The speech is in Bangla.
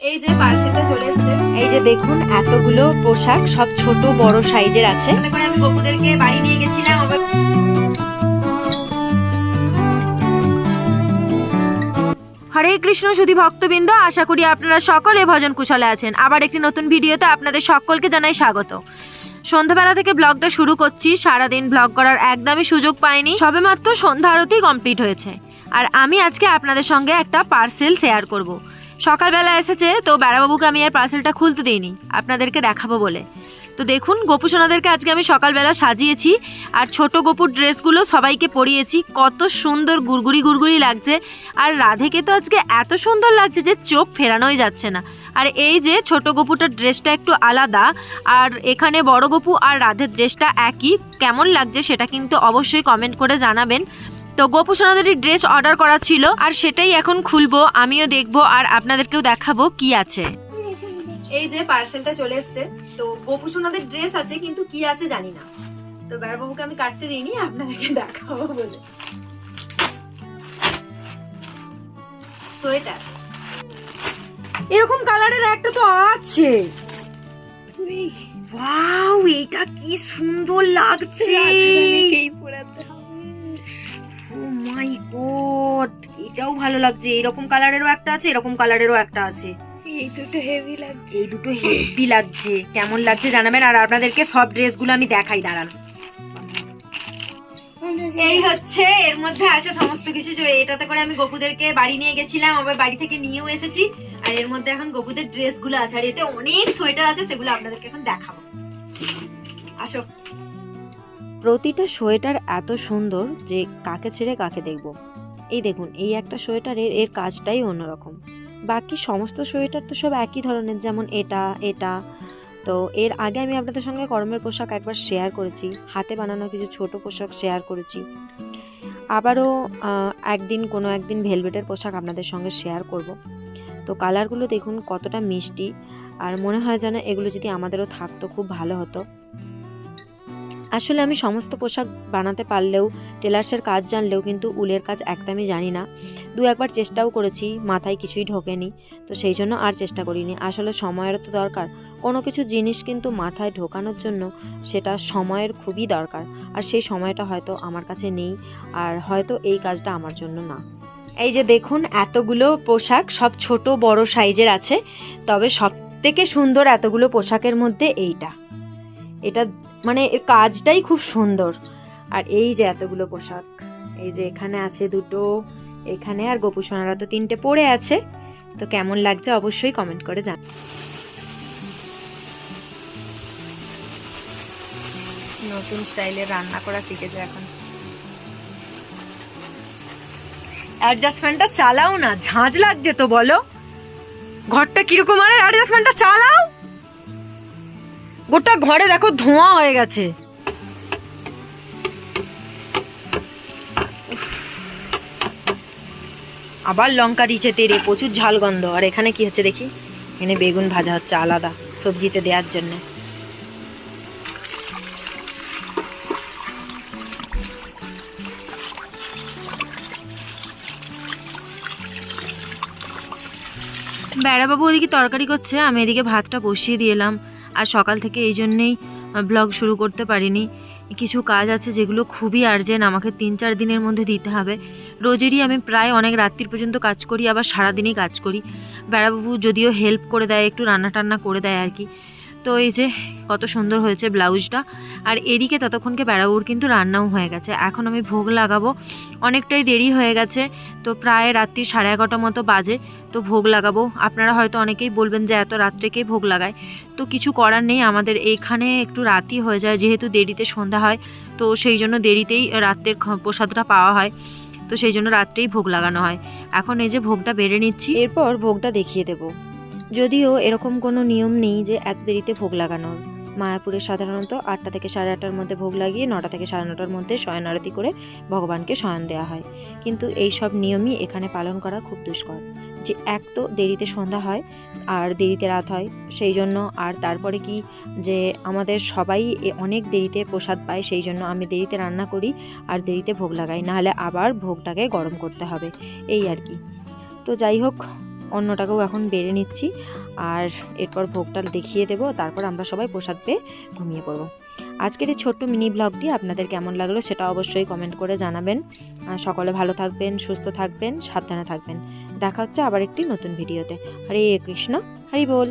এই যে পার্সেলটা চলে এসেছে। এই যে দেখুন এতগুলো পোশাক সব ছোট বড় সাইজের আছে। আমি বকুদেরকে বাড়ি নিয়ে গেছিলাম হরে কৃষ্ণ সুধী ভক্তবৃন্দ আশা করি আপনারা সকলে ভজন কুশলে আছেন। আবার একটি নতুন ভিডিওতে আপনাদের সকলকে জানাই স্বাগত। সন্ধ্যাবেলা থেকে ব্লগটা শুরু করছি। সারাদিন ব্লগ করার একদমই সুযোগ পাইনি। সবেমাত্র সন্ধ্যা আরতি কমপ্লিট হয়েছে। আর আমি আজকে আপনাদের সঙ্গে একটা পার্সেল শেয়ার করব। সকালবেলা এসেছে, তো বেড়াবাবুকে আমি আর পার্সেলটা খুলতে দিইনি। আপনাদেরকে দেখাবো বলে। তো দেখুন, গোপু সোনাদেরকে আজকে আমি সকালবেলা সাজিয়েছি, আর ছোট গোপুর ড্রেসগুলো সবাইকে পরিয়েছি। কত সুন্দর গুড়গুড়ি গুড়গুড়ি লাগছে, আর রাধেকে তো আজকে এত সুন্দর লাগছে যে চোখ ফেরানোই যাচ্ছে না। আর এই যে ছোট গপুটার ড্রেসটা একটু আলাদা, আর এখানে বড় গপু আর রাধের ড্রেসটা একই। কেমন লাগছে সেটা কিন্তু অবশ্যই কমেন্ট করে জানাবেন। তো গোপু সোনাদেরই ড্রেস অর্ডার করা ছিল আর সেটাই এখন খুলবো, আমিও দেখব আর আপনাদেরকেও দেখাবো কি আছে। এই যে পার্সেলটা চলে এসছে, তো গোপু সোনাদের ড্রেস আছে কিন্তু কি আছে জানি না। তো বেড়াবাবুকে আমি কাটতে দিইনি, আপনাদেরকে দেখাবো বলে। সোয়েটার এরকম কালারের একটা তো আছে। এটা কি সুন্দর লাগছে। ও মাই গড এটাও ভালো লাগছে। এরকম কালারেরও একটা আছে এরকম কালারেরও একটা আছে। এই দুটো হেভি লাগছে। এই দুটো হেভি লাগছে। কেমন লাগছে জানাবেন? আর আপনাদেরকে সব ড্রেসগুলো আমি দেখাই দাঁড়ান। এই হচ্ছে এর মধ্যে আছে সমস্ত কিছু। এটাতে করে আমি গোপুদেরকে বাড়ি নিয়ে গেছিলাম আবার বাড়ি থেকে নিয়েও এসেছি। আর এর মধ্যে এখন গোপুদের ড্রেসগুলো আছে আর এতে অনেক সোয়েটার আছে সেগুলো আপনাদেরকে এখন দেখাবো। আসো। প্রতিটা সোয়েটার এত সুন্দর যে কাকে ছেড়ে কাকে দেখব। এই দেখুন, এই একটা সোয়েটারের এর কাজটাই অন্যরকম। বাকি সমস্ত সোয়েটার তো সব একই ধরনের, যেমন এটা এটা। তো এর আগে আমি আপনাদের সঙ্গে গরমের পোশাক একবার শেয়ার করেছি, হাতে বানানো কিছু ছোট পোশাক শেয়ার করেছি। আবারও একদিন কোনো একদিন ভেলভেটের পোশাক আপনাদের সঙ্গে শেয়ার করব। তো কালারগুলো দেখুন কতটা মিষ্টি, আর মনে হয় যেন এগুলো যদি আমাদেরও থাকতো, খুব ভালো হতো। আসলে আমি সমস্ত পোশাক বানাতে পারলেও, টেলার্সের কাজ জানলেও কিন্তু উলের কাজ একদমই জানি না। দু একবার চেষ্টাও করেছি, মাথায় কিছুই ঢোকেনি, তো সেই জন্য আর চেষ্টা করিনি। আসলে সময়েরও তো দরকার। কোনো কিছু জিনিস কিন্তু মাথায় ঢোকানোর জন্য সেটা সময়ের খুবই দরকার। আর সেই সময়টা হয়তো আমার কাছে নেই, আর হয়তো এই কাজটা আমার জন্য না। এই যে দেখুন, এতগুলো পোশাক, সব ছোট বড় সাইজের আছে, তবে সব থেকে সুন্দর এতগুলো পোশাকের মধ্যে এইটা। এটা মানে এর কাজটাই খুব সুন্দর। আর এই যে এতগুলো পোশাক এই যে এখানে আছে দুটো এখানে আর গোপু সোনারা তো তিনটে পড়ে আছে। তো কেমন লাগছে অবশ্যই কমেন্ট করে জান নতুন স্টাইলে রান্না করা শিখেছে এখন। অ্যাডজাস্টমেন্টটা চালাও না ঝাঁঝ লাগছে তো বলো। ঘরটা কীরকম আরে অ্যাডজাস্টমেন্টটা চালাও। গোটা ঘরে দেখো ধোঁয়া হয়ে গেছে। আবার লঙ্কা দিয়েছে তেরে প্রচুর ঝাল গন্ধ। আর এখানে কি হচ্ছে দেখি? এখানে বেগুন ভাজা হচ্ছে আলাদা সবজিতে দেওয়ার জন্য। বেড়াবাবু ওদিকে তরকারি করছে, আমি এদিকে ভাতটা বসিয়ে দিয়ে এলাম। আর সকাল থেকে এই জন্যেই ব্লগ শুরু করতে পারিনি। কিছু কাজ আছে যেগুলো খুবই আর্জেন্ট আমাকে তিন চার দিনের মধ্যে দিতে হবে। রোজেরই আমি প্রায় অনেক রাত্রির পর্যন্ত কাজ করি, আবার সারাদিনই কাজ করি। বেড়াবাবু যদিও হেল্প করে দেয়, একটু রান্না টান্না করে দেয় আর কি। তো এই যে কত সুন্দর হয়েছে ব্লাউজটা। আর এদিকে ততক্ষণকে বেড়াবুর কিন্তু রান্নাও হয়ে গেছে। এখন আমি ভোগ লাগাবো। অনেকটাই দেরি হয়ে গেছে। তো প্রায় রাত্রি সাড়ে এগারোটা মতো বাজে। তো ভোগ লাগাবো। আপনারা হয়তো অনেকেই বলবেন যে এত রাত্রেকেই ভোগ লাগায়? তো কিছু করার নেই। আমাদের এইখানে একটু রাতই হয়ে যায়। যেহেতু দেরিতে সন্ধ্যা হয়, তো সেই জন্য দেরিতেই রাত্রের প্রসাদটা পাওয়া হয়। তো সেই জন্য রাত্রেই ভোগ লাগানো হয়। এখন এই যে ভোগটা বেড়ে নিচ্ছি। এরপর ভোগটা দেখিয়ে দেব। যদিও এরকম কোনো নিয়ম নেই যে এক দেরিতে ভোগ লাগানোর মায়াপুরে সাধারণত আটটা থেকে সাড়ে আটটার মধ্যে ভোগ লাগিয়ে নটা থেকে সাড়ে নটার মধ্যে শয়ন আরতি করে ভগবানকে শয়ন দেওয়া হয়। কিন্তু এই সব নিয়মই এখানে পালন করা খুব দুষ্কর। যে এক তো দেরিতে সন্ধ্যা হয়, আর দেরিতে রাত হয়, সেই জন্য আর তারপরে কি যে আমাদের সবাই অনেক দেরিতে প্রসাদ পায়, সেই জন্য আমি দেরিতে রান্না করি আর দেরিতে ভোগ লাগাই। নাহলে আবার ভোগটাকে গরম করতে হবে। এই আর কি। তো যাই হোক অন্নটাকেও এখন বেড়ে নিচ্ছি আর এরপর ভোগটা দেখিয়ে দেব, তারপর আমরা সবাই প্রসাদ পেয়ে ঘুমিয়ে পড়ব। আজকের এই ছোট্ট মিনি ব্লগটি আপনাদের কেমন লাগল সেটা অবশ্যই কমেন্ট করে জানাবেন। সকলে ভালো থাকবেন, সুস্থ থাকবেন, সাবধানে থাকবেন। দেখা হচ্ছে আবার একটি নতুন ভিডিওতে হরে কৃষ্ণ, হরি বল।